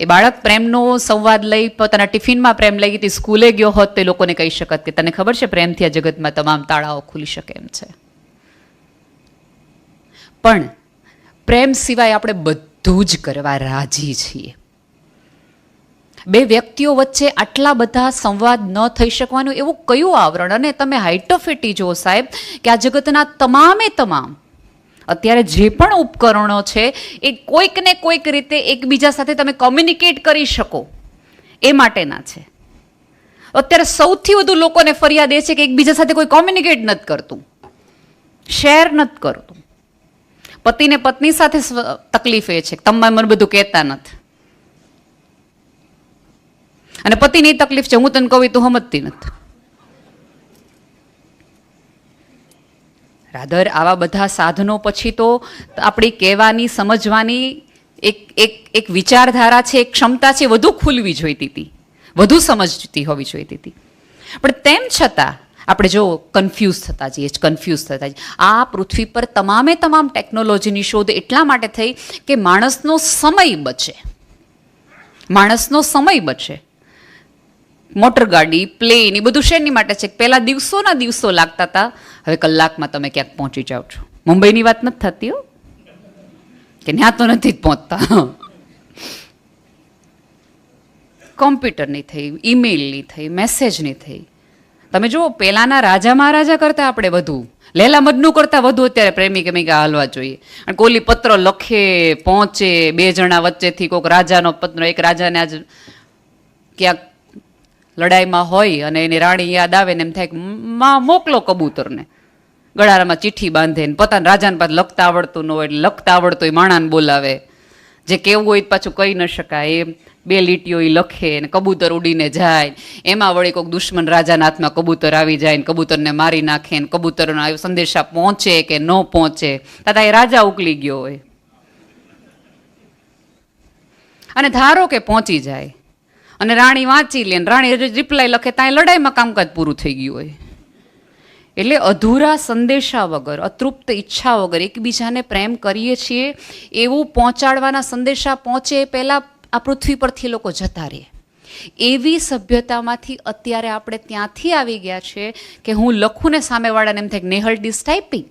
એ બાળક પ્રેમનો સંવાદ લઈ પોતાના ટિફિનમાં પ્રેમ લઈ ગઈ સ્કૂલે ગયો હોત તે લોકોને કહી શકત કે તને ખબર છે પ્રેમથી આ જગતમાં તમામ તાળાઓ ખુલી શકે એમ છે. પણ પ્રેમ સિવાય આપણે બધું જ કરવા રાજી છીએ. બે વ્યક્તિઓ વચ્ચે આટલા બધા સંવાદ ન થઈ શકવાનું એવું કયું આવરણ? અને તમે હાઇટોફેટી જુઓ સાહેબ કે આ જગતના તમામે તમામ અત્યારે જે પણ ઉપકરણો છે, એ કોઈક ને કોઈક રીતે એકબીજા સાથે તમે કોમ્યુનિકેટ કરી શકો. એ માટેના છે. અત્યારે સૌથી વધુ લોકોને ફરિયાદ એ છે કે એકબીજા સાથે કોઈ કોમ્યુનિકેટ નથી કરતું. શેર નથી કરતું. પતિને પત્ની સાથે તકલીફ એ છે તમે મને બધું કહેતા નથી. અને પતિની તકલીફ છે, હું તને કહું તું સમજતી નથી. રાધર, આવા બધા સાધનો પછી તો આપણી કહેવાની, સમજવાની એક એક એક વિચારધારા છે, એક ક્ષમતા છે, વધુ ખુલવી જોઈતી હતી. વધુ સમજતી હોવી જોઈતી હતી. પણ તેમ છતાં, આપણે જો કન્ફ્યુઝ થતા જઈએ કન્ફ્યુઝ થતા જઈએ, આ પૃથ્વી પર તમામે તમામ ટેકનોલોજીની શોધ એટલા માટે થઈ કે માણસનો સમય બચે. માણસનો સમય બચે. મોટર ગાડી પ્લેન એ બધું શેની માટે છે? પહેલાં દિવસોના દિવસો લાગતા હતા. હવે કલાકમાં તમે ક્યાંક પહોંચી જાઓ છો. મુંબઈની વાત નથી થતી હો? કે ત્યાં તો નથી જ પહોંચતા. કોમ્પ્યુટરની થઈ ઈમેલની થઈ મેસેજની થઈ. તમે જુઓ, પહેલાંના રાજા મહારાજા કરતા આપણે વધુ. લેલા મજનુ કરતાં વધુ અત્યારે પ્રેમી પ્રેમિકા હાલવા જોઈએ. અને કોલી પત્ર લખે, પહોંચે, બે જણા વચ્ચેથી કોઈક રાજાનો પત્ર, એક રાજાને આજ ક્યાંક લડાઈમાં હોય અને એની રાણી યાદ આવે ને એમ થાય કે માં મોકલો કબૂતરને. ગળારામાં ચિઠ્ઠી બાંધે ને પોતાના રાજાને પાછું લખતા આવડતું ન હોય એટલે લખતા આવડતું હોય માણાને બોલાવે. જે કેવું હોય પાછું કહી ન શકાય. એ બે લીટીઓ એ લખે ને કબૂતર ઉડીને જાય. એમાં વળી કોઈક દુશ્મન રાજાના હાથમાં કબૂતર આવી જાય ને કબૂતરને મારી નાખે ને કબૂતરનો આવ્યો સંદેશા પહોંચે કે ન પહોંચે. તાતા એ રાજા ઉકલી ગયો હોય. અને ધારો કે પહોંચી જાય. અને રાણી વાંચી લે રાણી રિપ્લાય લખે, ત્યાં લડાઈમાં કામકાજ પૂરું થઈ ગયું હોય. એટલે અધૂરા સંદેશા વગર, અતૃપ્ત ઈચ્છા વગર એકબીજાને પ્રેમ કરીએ છીએ, એવું પહોંચાડવાના સંદેશા પહોંચે એ પહેલાં આ પૃથ્વી પરથી લોકો જતા રહે. એવી સભ્યતામાંથી અત્યારે આપણે ત્યાંથી આવી ગયા છે કે હું લખું ને સામેવાળાને એમ થાય નેહલ ડીસ ટાઈપિંગ.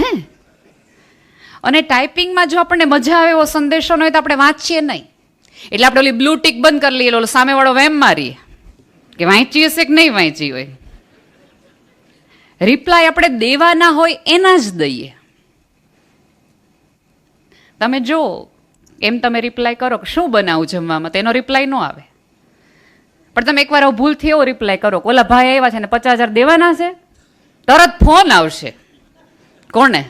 હે? અને ટાઈપિંગમાં જો આપણને મજા આવે એવો સંદેશો હોય તો આપણે વાંચીએ નહીં. એટલે આપણે ઓલી બ્લુ ટીક બંધ કરી લઈએ ઓલો સામેવાળો વેમ મારી કે વાંચી હશે કે નહીં વાંચી હોય? રિપ્લાય આપણે દેવાના હોય એના જ દઈએ. તમે જો, એમ તમે રિપ્લાય કરો કે શું બનાવું જમવામાં? તો એનો રિપ્લાય ન આવે. પણ તમે એકવાર ભૂલથી એવો રિપ્લાય કરો ઓલા ભાઈ આવ્યા છે ને પચાસ હજાર દેવાના છે? તરત ફોન આવશે. કોને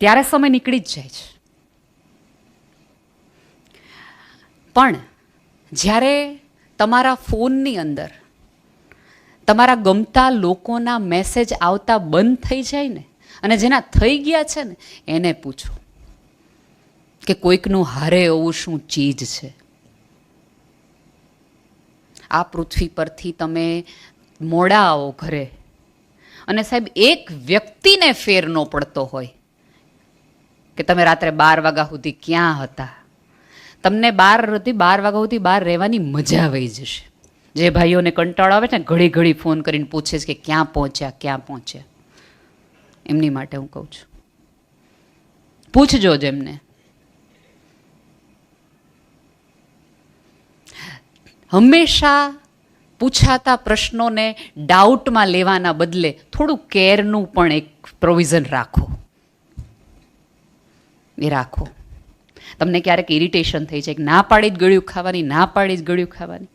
ત્યારે સમય નીકળી જ જાય છે. પણ જ્યારે તમારા ફોનની અંદર તમારા ગમતા લોકોના મેસેજ આવતા બંધ થઈ જાય ને, અને જેના થઈ ગયા છે ને, એને પૂછો કે કોઈકનું હારે એવું શું ચીજ છે? આ પૃથ્વી પરથી તમે મોડા આવો ઘરે. અને સાહેબ, એક વ્યક્તિને ફેર ન પડતો હોય કે તમે રાત્રે બાર વાગ્યા સુધી ક્યાં હતા? તમને બાર હતી બાર વાગ્યા સુધી બહાર રહેવાની મજા આવી જશે. જે ભાઈઓને કંટાળો આવે છે ને, ઘડી ઘડી ફોન કરીને પૂછે છે કે ક્યાં પહોંચ્યા ક્યાં પહોંચ્યા. એમની માટે હું કહું છું. પૂછજો જ એમને. હંમેશા પૂછાતા પ્રશ્નોને ડાઉટમાં લેવાના બદલે થોડું કેરનું પણ એક પ્રોવિઝન રાખો. એ રાખો. તમને ક્યારેક ઇરિટેશન થઈ જાય કે ના પાડી જ ગળ્યું ખાવાની, ના પાડી જ ગળ્યું ખાવાની.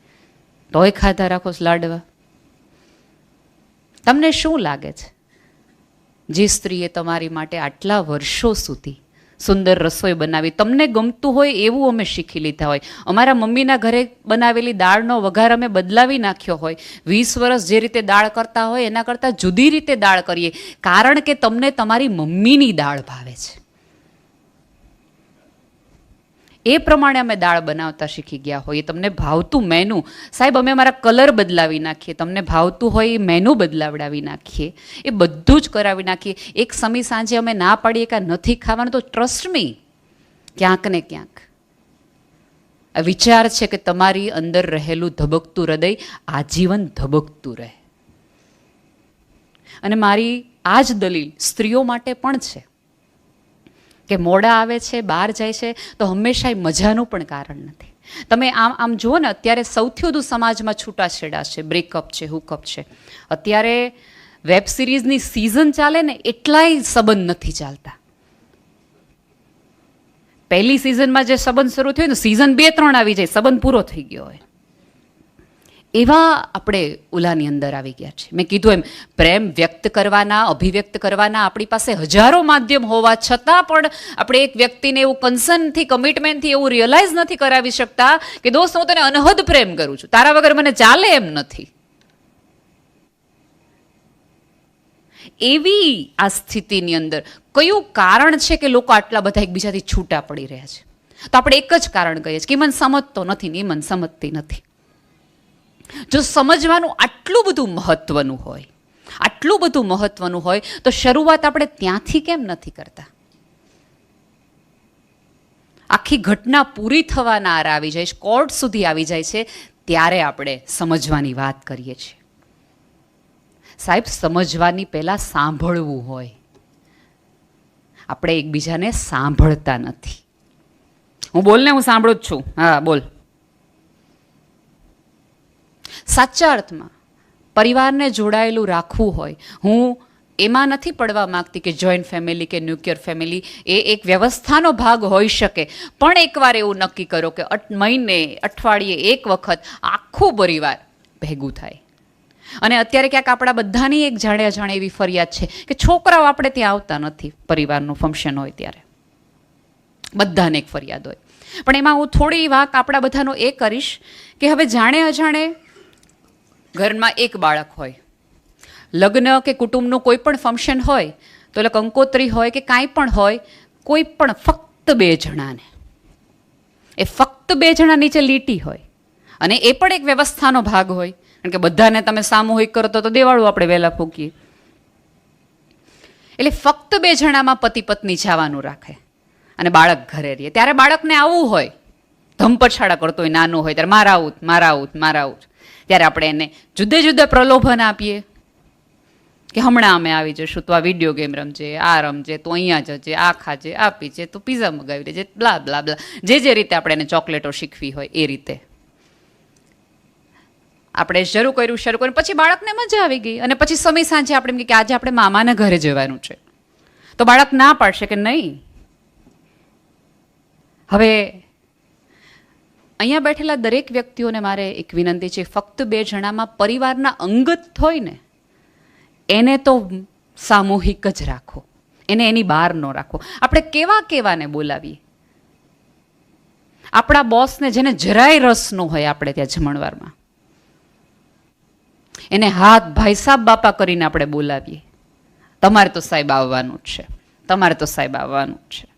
તોય ખાધા રાખો લાડવા તમને શું લાગે છે? જે સ્ત્રીએ તમારી માટે આટલા વર્ષો સુધી સુંદર રસોઈ બનાવી, તમને ગમતું હોય એવું અમે શીખી લીધા હોય. અમારા મમ્મીના ઘરે બનાવેલી દાળનો વઘાર અમે બદલાવી નાખ્યો હોય. વીસ વર્ષ જે રીતે દાળ કરતા હોય, એના કરતાં જુદી રીતે દાળ કરીએ. કારણ કે તમને તમારી મમ્મીની દાળ ભાવે છે. એ પ્રમાણે અમે દાળ બનાવતા શીખી ગયા હોઈએ. તમને ભાવતું મેનુ સાહેબ, અમે અમારા કલર બદલાવી નાખીએ. તમને ભાવતું હોય એ મેનુ બદલાવડાવી નાખીએ. એ બધું જ કરાવી નાખીએ. એક સમી સાંજે અમે ના પાડીએ કે નથી ખાવાનું, તો ટ્રસ્ટ મી ક્યાંક ને ક્યાંક. આ વિચાર છે કે તમારી અંદર રહેલું ધબકતું હૃદય આજીવન ધબકતું રહે. અને મારી આ જ દલીલ સ્ત્રીઓ માટે પણ છે. કે મોડા આવે છે, બહાર જાય છે, તો હંમેશા એ મજાનું પણ કારણ નથી. તમે આમ આમ જુઓ ને, અત્યારે સૌથી વધુ સમાજમાં છૂટાછેડા છે બ્રેકઅપ છે હુકઅપ છે. અત્યારે વેબ સિરીઝની સિઝન ચાલે ને, એટલાય સંબંધ નથી ચાલતા. પહેલી સિઝનમાં જે સંબંધ શરૂ થયો ને સિઝન બે ત્રણ આવી જાય, સંબંધ પૂરો થઈ ગયો હોય. એવા આપણે ઓલાની અંદર આવી ગયા છે મેં કીધું એમ, પ્રેમ વ્યક્ત કરવાના, અભિવ્યક્ત કરવાના આપણી પાસે હજારો માધ્યમ હોવા છતાં પણ આપણે એક વ્યક્તિને એવું કન્સર્નથી કમિટમેન્ટથી એવું રિયલાઇઝ નથી કરાવી શકતા કે, દોસ્ત, હું તને અનહદ પ્રેમ કરું છું. તારા વગર મને ચાલે એમ નથી. એવી આ સ્થિતિની અંદર કયું કારણ છે કે લોકો આટલા બધા એકબીજાથી છૂટા પડી રહ્યા છે? તો આપણે એક જ કારણ કહીએ છીએ કે મન સમજતો નથી ને એ મન સમજતી નથી. જો સમજવાનું આટલું બધું મહત્વનું હોય, આટલું બધું મહત્વનું હોય, તો શરૂઆત આપણે ત્યાંથી કેમ નથી કરતા? આખી ઘટના પૂરી થવાના આરે આવી જાય છે, કોર્ટ સુધી આવી જાય છે, ત્યારે આપણે સમજવાની વાત કરીએ છીએ. સાહેબ, સમજવાની પહેલાં સાંભળવું હોય. આપણે એકબીજાને સાંભળતા નથી. હું બોલને હું સાંભળું જ છું. હા, બોલ. સાચા અર્થમાં, પરિવારને જોડાયેલું રાખવું હોય. હું એમાં નથી પડવા માંગતી કે જોઈન્ટ ફેમિલી કે ન્યુક્લિયર ફેમિલી એ એક વ્યવસ્થાનો ભાગ હોઈ શકે. પણ એકવાર એવું નક્કી કરો કે અઠ, મહિને, અઠવાડિયે, એક વખત આખું પરિવાર ભેગું થાય. અને અત્યારે ક્યાંક આપણા બધાની એક જાણે અજાણે એવી ફરિયાદ છે કે છોકરાઓ આપણે ત્યાં આવતા નથી પરિવારનું ફંક્શન હોય ત્યારે. બધાને એક ફરિયાદ હોય. પણ એમાં હું થોડી વાક આપણા બધાનો એ કરીશ કે હવે જાણે અજાણે ઘરમાં એક બાળક હોય. લગ્ન કે કુટુંબનું કોઈ પણ ફંક્શન હોય, તો એટલે કંકોત્રી હોય કે કાંઈ પણ હોય, કોઈ પણ ફક્ત બે જણાને. એ ફક્ત બે જણા નીચે લીટી હોય. અને એ પણ એક વ્યવસ્થાનો ભાગ હોય. કારણ કે બધાને તમે સામૂહિક કરો તો દેવાળું આપણે વહેલા ફૂકીએ. એટલે ફક્ત બે જણામાં પતિ પત્ની જવાનું રાખે. અને બાળક ઘરે રહીએ. ત્યારે બાળકને આવવું હોય. ધમપછાડા કરતો હોય નાનું હોય, ત્યારે મારા આવું મારા આવું મારા આવું ત્યારે આપણે એને જુદે જુદા પ્રલોભન આપીએ. કે હમણાં અમે આવી જશું, તો આ વીડિયો ગેમ રમજે, આ રમજે, તો અહીંયા જજે, આ ખાજે, આ પીજે, તો પીઝા મગાવી દેજે બ્લા બ્લા બ્લા જે જે રીતે આપણે એને ચોકલેટો શીખવી હોય એ રીતે. આપણે શરૂ કર્યું શરૂ કર્યું, પછી બાળકને મજા આવી ગઈ. અને પછી સમય સાંજે આપણે એમ કે આજે આપણે મામાના ઘરે જવાનું છે. તો બાળક ના પાડશે કે નહીં? હવે અહીંયા બેઠેલા દરેક વ્યક્તિઓને મારે એક વિનંતી છે, ફક્ત બે જણામાં પરિવારના અંગત હોય ને એને તો સામૂહિક જ રાખો. એને એની બહાર ન રાખો. આપણે કેવા કેવાને બોલાવીએ? આપણા બોસને જેને જરાય રસ ન હોય આપણે ત્યાં જમણવારમાં. એને હાથ ભાઈ સાહેબ બાપા કરીને આપણે બોલાવીએ. તમારે તો સાહેબ આવવાનું જ છે. તમારે તો સાહેબ આવવાનું જ છે.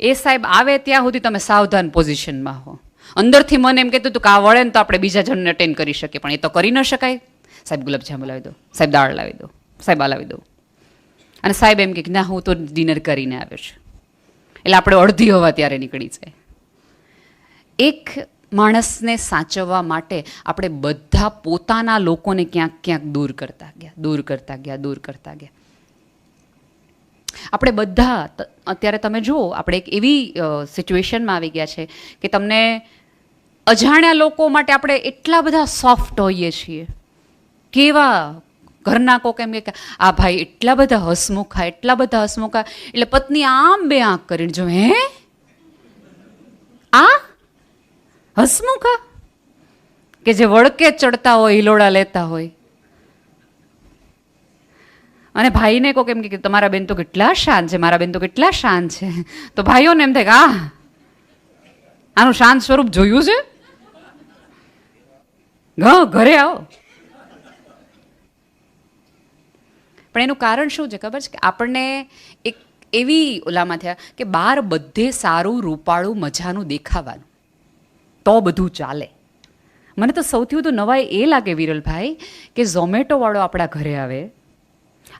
એ સાહેબ આવે ત્યાં સુધી તમે સાવધાન પોઝિશનમાં હો. અંદરથી મને એમ કહેતું હતું કે આ વળે ને તો આપણે બીજા જણને અટેન્ડ કરી શકીએ, પણ એ તો કરી ન શકાય. સાહેબ ગુલાબજાંબુ લાવી દો, સાહેબ દાળ લાવી દો, સાહેબ આ લાવી દો. અને સાહેબ એમ કે ના, હું તો ડિનર કરીને આવ્યો છું. એટલે આપણે અડધી હવા ત્યારે નીકળી જાય. એક માણસને સાચવવા માટે આપણે બધા પોતાના લોકોને ક્યાંક ક્યાંક દૂર કરતા ગયા, દૂર કરતા ગયા, દૂર કરતા ગયા. આપણે બધા અત્યારે તમે જુઓ, આપણે એક એવી સિચ્યુએશનમાં આવી ગયા છે કે તમને અજાણ્યા લોકો માટે આપણે એટલા બધા સોફ્ટ હોઈએ છીએ. કેવા ઘરના કોક એમ કે આ ભાઈ એટલા બધા હસમુખા, એટલા બધા હસમુખા, એટલે પત્ની આમ બે આંખ કરીને જો, હે? આ? હસમુખા? કે જે વળકે ચડતા હોય, હિલોડા લેતા હોય. અને ભાઈને કહો કેમ કે તમારા બેન તો કેટલા શાંત છે, મારા બેન તો કેટલા શાંત છે. તો ભાઈઓને એમ થાય કે આ આનું શાંત સ્વરૂપ જોયું છે? ઘરે આવો. પણ એનું કારણ શું છે ખબર છે કે આપણને એક એવી ઓલામાં થયા કે બહાર બધે સારું રૂપાળું મજાનું દેખાવાનું. તો બધું ચાલે. મને તો સૌથી વધુ નવાઈ એ લાગે વિરલભાઈ કે ઝોમેટોવાળો આપણા ઘરે આવે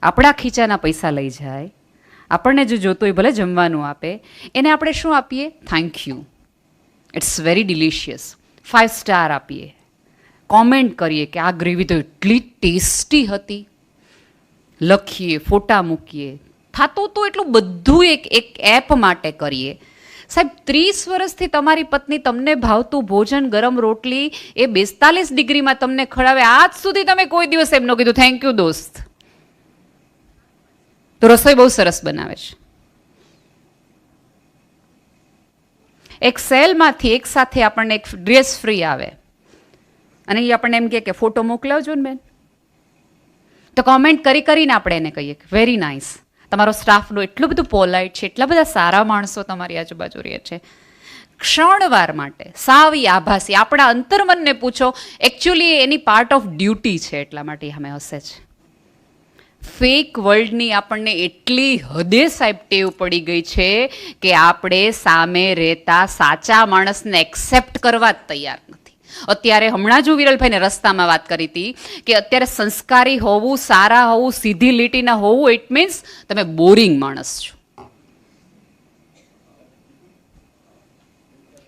આપણા ખીચાના પૈસા લઈ જાય, આપણને જો જોતું હોય ભલે જમવાનું આપે, એને આપણે શું આપીએ? Thank you it's very delicious five star આપીએ. કોમેન્ટ કરીએ કે આ ગ્રેવી તો એટલી ટેસ્ટી હતી. લખીએ, ફોટા મૂકીએ. થતું તો એટલું બધું એક એક એપ માટે કરીએ. સાહેબ, ત્રીસ વર્ષથી તમારી પત્ની તમને ભાવતું ભોજન ગરમ રોટલી એ બેસ્તાલીસ ડિગ્રીમાં તમને ખડાવે આજ સુધી તમે કોઈ દિવસ એમ ન કીધું થેન્ક યુ દોસ્ત. તો રસોઈ બહુ સરસ બનાવે છે એક સેલમાંથી એક સાથે આપણને એક ડ્રેસ ફ્રી આવે. અને એ આપણને એમ કહે કે ફોટો મોકલાવજો ને બેન. તો કોમેન્ટ કરી કરીને આપણે એને કહીએ વેરી નાઇસ તમારો સ્ટાફનો એટલું બધું પોલાઇટ છે, એટલા બધા સારા માણસો તમારી આજુબાજુ રહે છે. ક્ષણવાર માટે, સાવી આભાસી, આપણા અંતર્મનને પૂછો એકચ્યુઅલી એની પાર્ટ ઓફ ડ્યુટી છે એટલા માટે અમે હસે છે. ફેક વર્લ્ડની આપણને એટલી હદે સાહેબ ટેવ પડી ગઈ છે કે આપણે સામે રહેતા સાચા માણસને એક્સેપ્ટ કરવા જ તૈયાર નથી. અત્યારે હમણાં જ હું વિરલભાઈને રસ્તામાં વાત કરી હતી કે અત્યારે સંસ્કારી હોવું, સારા હોવું, સીધી લીટીના હોવું ઇટ મીન્સ તમે બોરિંગ માણસ છો.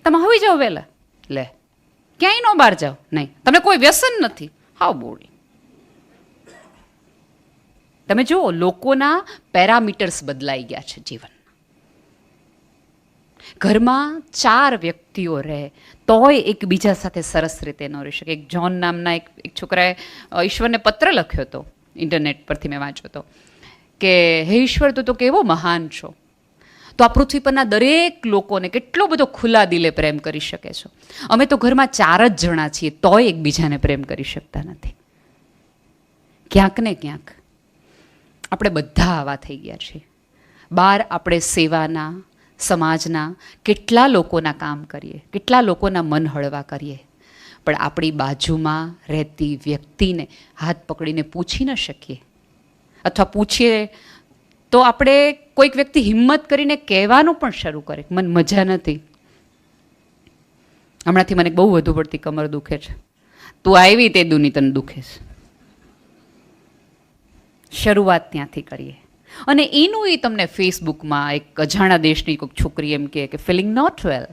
તમે આવી જાઓ વહેલા. લે. ક્યાંય નો બહાર જાઓ. નહીં. તમને કોઈ વ્યસન નથી. હાવ બોરિંગ તમે જુઓ, લોકોના પેરામીટર્સ બદલાઈ ગયા છે જીવન ઘરમાં ચાર વ્યક્તિઓ રહે, તોય એકબીજા સાથે સરસ રીતે ન રહી શકે. એક જોન નામના એક એક છોકરાએ ઈશ્વરને પત્ર લખ્યો હતો, ઇન્ટરનેટ પરથી મેં વાંચ્યો હતો, કે, હે ઈશ્વર, તું તો કેવો મહાન છો. તો આ પૃથ્વી પરના દરેક લોકોને કેટલો બધો ખુલ્લા દિલે પ્રેમ કરી શકે છો. અમે તો ઘરમાં ચાર જ જણા છીએ, તોય એકબીજાને પ્રેમ કરી શકતા નથી. ક્યાંક ને ક્યાંક આપણે બધા આવા થઈ ગયા છીએ. બહાર આપણે સેવાના, સમાજના, કેટલા લોકોના કામ કરીએ, કેટલા લોકોના મન હળવા કરીએ. પણ આપણી બાજુમાં રહેતી વ્યક્તિને હાથ પકડીને પૂછી ન શકીએ. અથવા પૂછીએ તો આપણે કોઈક વ્યક્તિ હિંમત કરીને કહેવાનું પણ શરૂ કરે. મને મજા નથી. હમણાંથી મને બહુ વધુ પડતી કમર દુખે છે. તું આવી તે દુની તને દુખે છે. શરૂઆત ત્યાંથી કરીએ. અને એનું એ તમને ફેસબુકમાં એક અજાણા દેશની કોઈક છોકરી એમ કે ફિલિંગ નોટ વેલ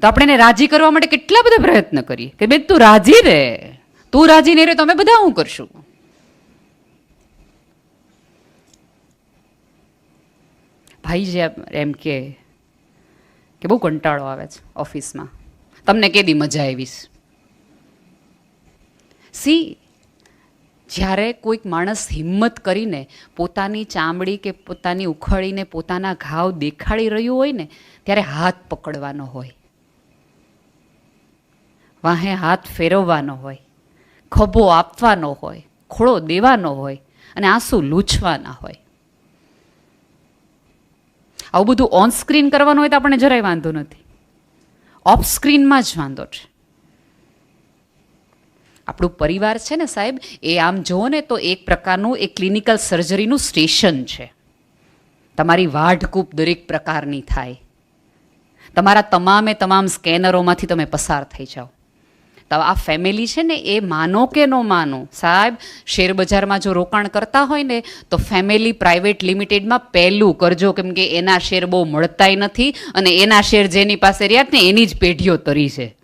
તો આપણે એને રાજી કરવા માટે કેટલા બધા પ્રયત્ન કરીએ કે, બેન, તું રાજી રહે તું રાજી નહીં રહે તો અમે બધા હું કરશું? ભાઈ જે એમ કે, બહુ કંટાળો આવે છે ઓફિસમાં. તમને કેદી મજા આવીશ સી જ્યારે કોઈક માણસ હિંમત કરીને પોતાની ચામડી કે પોતાની ઉખડીને પોતાના ઘાવ દેખાડી રહ્યું હોય ને, ત્યારે હાથ પકડવાનો હોય. વાહે હાથ ફેરવવાનો હોય. ખભો આપવાનો હોય, ખોળો દેવાનો હોય અને આંસુ લૂછવાના હોય. આવું બધું ઓન સ્ક્રીન કરવાનું હોય તો આપણને જરાય વાંધો નથી. ઓફ સ્ક્રીનમાં જ વાંધો છે. આપણું પરિવાર છે ને સાહેબ, એ આમ જુઓ ને તો એક પ્રકારનું એ ક્લિનિકલ સર્જરીનું સ્ટેશન છે. તમારી વાઢકૂપ દરેક પ્રકારની થાય. તમારા તમામે તમામ સ્કેનરોમાંથી તમે પસાર થઈ જાઓ. તો આ ફેમિલી છે ને, એ માનો કે ન માનો, સાહેબ, શેર બજારમાં જો રોકાણ કરતા હોય ને, તો ફેમિલી પ્રાઇવેટ લિમિટેડમાં પહેલું કરજો, કેમ કે એના શેર બહુ મળતાય નથી, અને એના શેર જેની પાસે રહ્યા ને, એની જ પેઢીઓ તરી છે.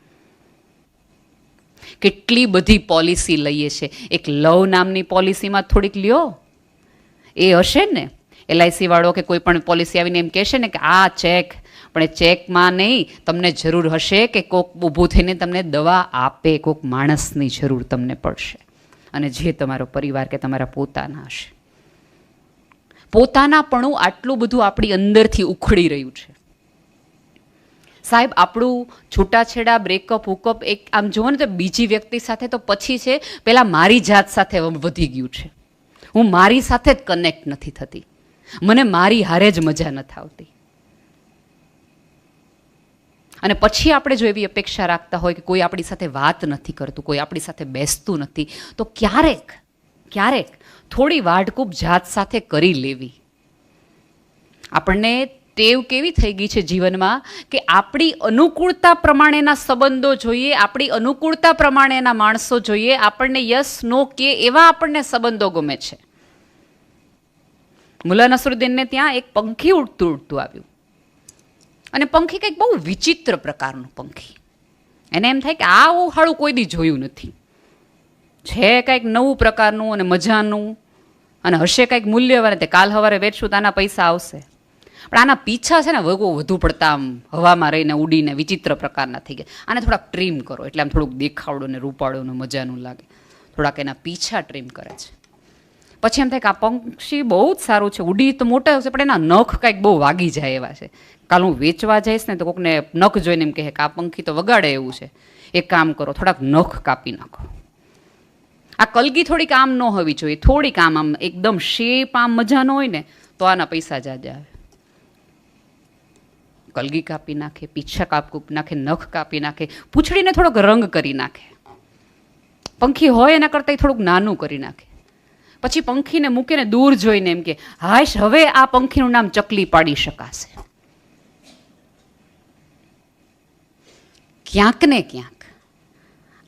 કેટલી બધી પોલિસી લઈએ છે. એક લવ નામની પોલિસીમાં થોડીક લ્યો. એ હશે ને. એલઆઈસી વાળો કે કોઈ પણ પોલિસી આવીને એમ કહેશે ને કે, આ ચેક પણ એ ચેકમાં નહીં, તમને જરૂર હશે કે કોક ઊભું થઈને તમને દવા આપે, કોક માણસની જરૂર તમને પડશે. અને જે તમારો પરિવાર કે તમારા પોતાના હશે. પોતાનાપણું આટલું બધું આપણી અંદરથી ઉખડી રહ્યું છે. સાહેબ, આપણું છૂટાછેડા બ્રેકઅપ હુકઅપ એક આમ જુઓ ને તો બીજી વ્યક્તિ સાથે તો પછી છે પહેલાં મારી જાત સાથે વધી ગયું છે. હું મારી સાથે જ કનેક્ટ નથી થતી. મને મારી હારે જ મજા નથી આવતી. અને પછી આપણે જો એવી અપેક્ષા રાખતા હોય કે કોઈ આપણી સાથે વાત નથી કરતું, કોઈ આપણી સાથે બેસતું નથી, તો ક્યારેક ક્યારેક થોડી વાઢકૂપ જાત સાથે કરી લેવી. આપણને ટેવ કેવી થઈ ગઈ છે જીવનમાં કે આપણી અનુકૂળતા પ્રમાણેના સંબંધો જોઈએ, આપણી અનુકૂળતા પ્રમાણેના માણસો જોઈએ, આપણને યસ, નો કે એવા આપણને સંબંધો ગમે છે. મુલા નસરુદ્દીનને ત્યાં એક પંખી ઉડતું ઉડતું આવ્યું. અને પંખી કંઈક બહુ વિચિત્ર પ્રકારનું પંખી. એને એમ થાય કે આ ઉહાળું કોઈ દી જોયું નથી. છે કંઈક નવું પ્રકારનું અને મજાનું, અને હશે કંઈક મૂલ્યવાન, તે કાલ સવારે વેચશું તો આના પૈસા આવશે. પણ આના પીછા છે ને વગો વધુ પડતા આમ હવામાં રહીને ઉડીને વિચિત્ર પ્રકારના થઈ ગયા. આને થોડાક ટ્રીમ કરો, એટલે આમ થોડુંક દેખાવડું ને રૂપાળું ને મજાનું લાગે. થોડાક એના પીછા ટ્રીમ કરે છે. પછી એમ થાય કે આ પંક્ષી બહુ જ સારું છે. ઉડી તો મોટા હશે, પણ એના નખ કાંઈક બહુ વાગી જાય એવા છે. કાલ હું વેચવા જઈશ ને તો કોકને નખ જોઈને એમ કહે કે આ પંખી તો વગાડે એવું છે. એક કામ કરો, થોડાક નખ કાપી નાખો. આ કલગી થોડીક આમ ન હોવી જોઈએ. થોડીક આમ આમ એકદમ શેપ આમ મજાનો હોય ને, તો આના પૈસા જાજા આવે. કલગી કાપી નાખે, પીછા કાપ નાખે, નખ કાપી નાખે, પૂંછડીને થોડોક રંગ કરી નાખે. પંખી હોય એના કરતાં થોડુંક નાનું કરી નાખે. પછી પંખીને મૂકીને દૂર જોઈને એમ કે, હાશ, હવે આ પંખીનું નામ ચકલી પાડી શકાશે. ક્યાંક ને ક્યાંક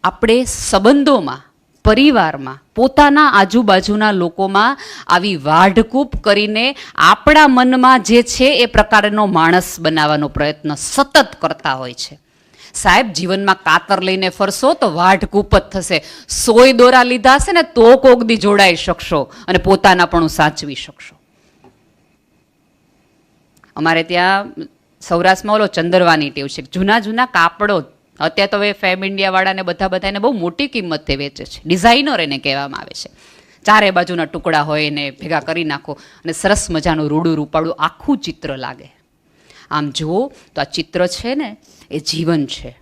આપણે સંબંધોમાં પરિવારમાં, પોતાના આજુબાજુના લોકોમાં આવી વાઢકૂપ કરીને આપણા મનમાં જે છે એ પ્રકારનો માણસ બનાવવાનો પ્રયત્ન સતત કરતા હોય છે. સાહેબ, જીવનમાં કાતર લઈને ફરશો તો વાઢકૂપ જ થશે. સોય દોરા લીધા હશે ને તો કોગદી જોડાઈ શકશો અને પોતાના પણ સાચવી શકશો. અમારે ત્યાં સૌરાષ્ટ્રમાં ઓલો ચંદરવાની ટેવ છે. જૂના જૂના કાપડો અત્યારે તો હવે ફેમ ઇન્ડિયાવાળાને બધા બધા બધાને બહુ મોટી કિંમતે વેચે છે. ડિઝાઇનર એને કહેવામાં આવે છે. ચારે બાજુના ટુકડા હોય એને ભેગા કરી નાખો અને સરસ મજાનું રૂડું રૂપાળું આખું ચિત્ર લાગે. આમ જુઓ તો આ ચિત્ર છે ને, એ જીવન છે.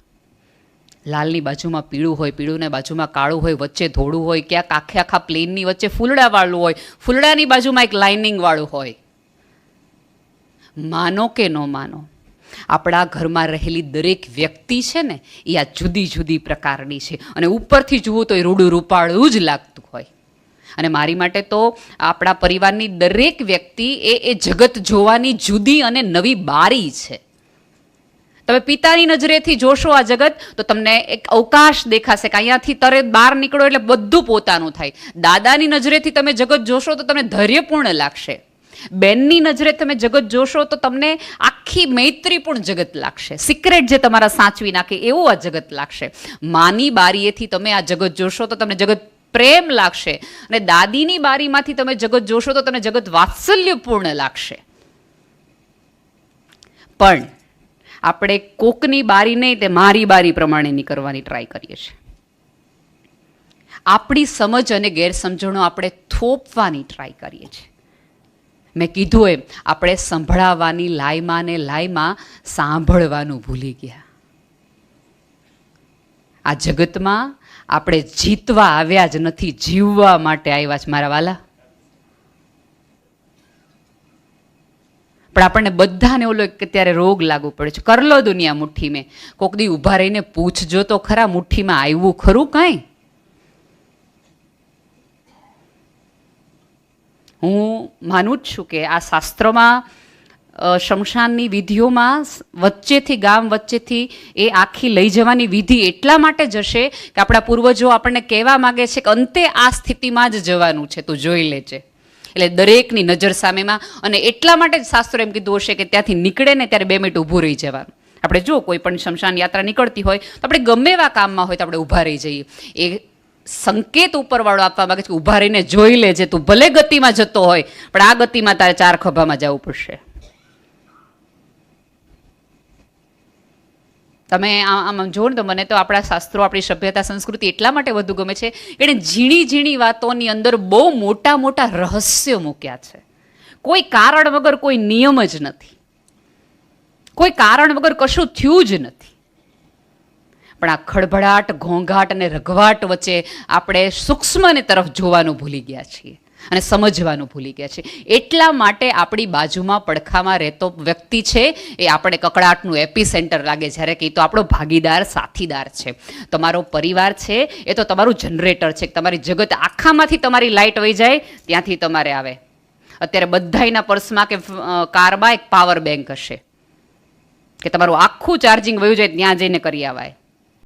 લાલની બાજુમાં પીળું હોય, પીળુંને બાજુમાં કાળું હોય, વચ્ચે ધોળું હોય, ક્યાંક આખે આખા પ્લેનની વચ્ચે ફૂલડાવાળું હોય, ફૂલડાની બાજુમાં એક લાઇનિંગવાળું હોય. માનો કે ન માનો આપણા ઘરમાં રહેલી દરેક વ્યક્તિ છે ને, એ આ જુદી જુદી પ્રકારની છે. અને ઉપરથી જુઓ તો એ રૂડું રૂપાળું જ લાગતું હોય. અને મારી માટે તો આપણા પરિવારની દરેક વ્યક્તિ એ એ જગત જોવાની જુદી અને નવી બારી છે. તમે પિતાની નજરેથી જોશો આ જગત, તો તમને એક અવકાશ દેખાશે કે અહીંયાથી તરે બહાર નીકળો એટલે બધું પોતાનું થાય. દાદાની નજરેથી તમે જગત જોશો તો તમને ધૈર્યપૂર્ણ લાગશે. બેનની નજરે તમે જગત જોશો તો તમને આખી મૈત્રીપૂર્ણ જગત લાગશે. સિક્રેટ જે તમારા સાચવી નાખે એવું આ જગત લાગશે. માની બારીએથી તમે આ જગત જોશો તો તમને જગત પ્રેમ લાગશે અને દાદીની બારીમાંથી તમે જગત જોશો તો તમને જગત વાત્સલ્યપૂર્ણ લાગશે. પણ આપણે કોકની બારી નહીં, તે મારી બારી પ્રમાણેની કરવાની ટ્રાય કરીએ છીએ. આપણી સમજ અને ગેરસમજણો આપણે થોપવાની ટ્રાય કરીએ છીએ. મેં કીધું એમ, આપણે સંભળાવવાની લાયમાં ને લાયમાં સાંભળવાનું ભૂલી ગયા. આ જગતમાં આપણે જીતવા આવ્યા જ નથી, જીવવા માટે આવ્યા છે મારા વાલા. પણ આપણને બધાને ઓલો ત્યારે રોગ લાગુ પડે છે. કરલો દુનિયા મુઠ્ઠી મેં. કોક દી ઊભા રહીને પૂછજો તો ખરા મુઠ્ઠીમાં આવ્યું ખરું કાંઈ? હું માનું જ છું કે આ શાસ્ત્રોમાં શમશાનની વિધિઓમાં વચ્ચેથી, ગામ વચ્ચેથી એ આખી લઈ જવાની વિધિ એટલા માટે જશે કે આપણા પૂર્વજો આપણને કહેવા માગે છે કે અંતે આ સ્થિતિમાં જ જવાનું છે, તું જોઈ લેજે. એટલે દરેકની નજર સામેમાં અને એટલા માટે જ શાસ્ત્રો એમ કીધું હશે કે ત્યાંથી નીકળે ને ત્યારે બે મિનિટ ઊભું રહી જવાનું. આપણે જો કોઈ પણ શમશાન યાત્રા નીકળતી હોય તો આપણે ગમે એવા કામમાં હોય તો આપણે ઊભા રહી જઈએ. એ સંકેત ઉપરવાળો આપવા માંગે છે ઊભા રહીને જોઈ લેજે તું, ભલે ગતિમાં જતો હોય, પણ આ ગતિમાં તારે ચાર ખભામાં જવું પડશે. તમે આમ આમ જોવો ને તો મને તો આપણા શાસ્ત્રો, આપણી સભ્યતા, સંસ્કૃતિ એટલા માટે વધુ ગમે છે એણે ઝીણી ઝીણી વાતોની અંદર બહુ મોટા મોટા રહસ્યો મૂક્યા છે. કોઈ કારણ વગર કોઈ નિયમ જ નથી. કોઈ કારણ વગર કશું થયું જ નથી. પણ આ ખળભળાટ, ઘોંઘાટ અને રઘવાટ વચ્ચે આપણે સૂક્ષ્મને તરફ જોવાનું ભૂલી ગયા છીએ અને સમજવાનું ભૂલી ગયા છીએ. એટલા માટે આપણી બાજુમાં પડખામાં રહેતો વ્યક્તિ છે, એ આપણે કકડાટનું એપી સેન્ટર લાગે જ્યારે કે તો આપણો ભાગીદાર, સાથીદાર છે. તમારો પરિવાર છે, એ તો તમારું જનરેટર છે. તમારી જગત આખામાંથી તમારી લાઇટ વહી જાય, ત્યાંથી તમારે આવે. અત્યારે બધાયના પર્સમાં કે કારમાં એક પાવર બેંક હશે. કે તમારું આખું ચાર્જિંગ વયું જાય, ત્યાં જઈને કરી આવાય.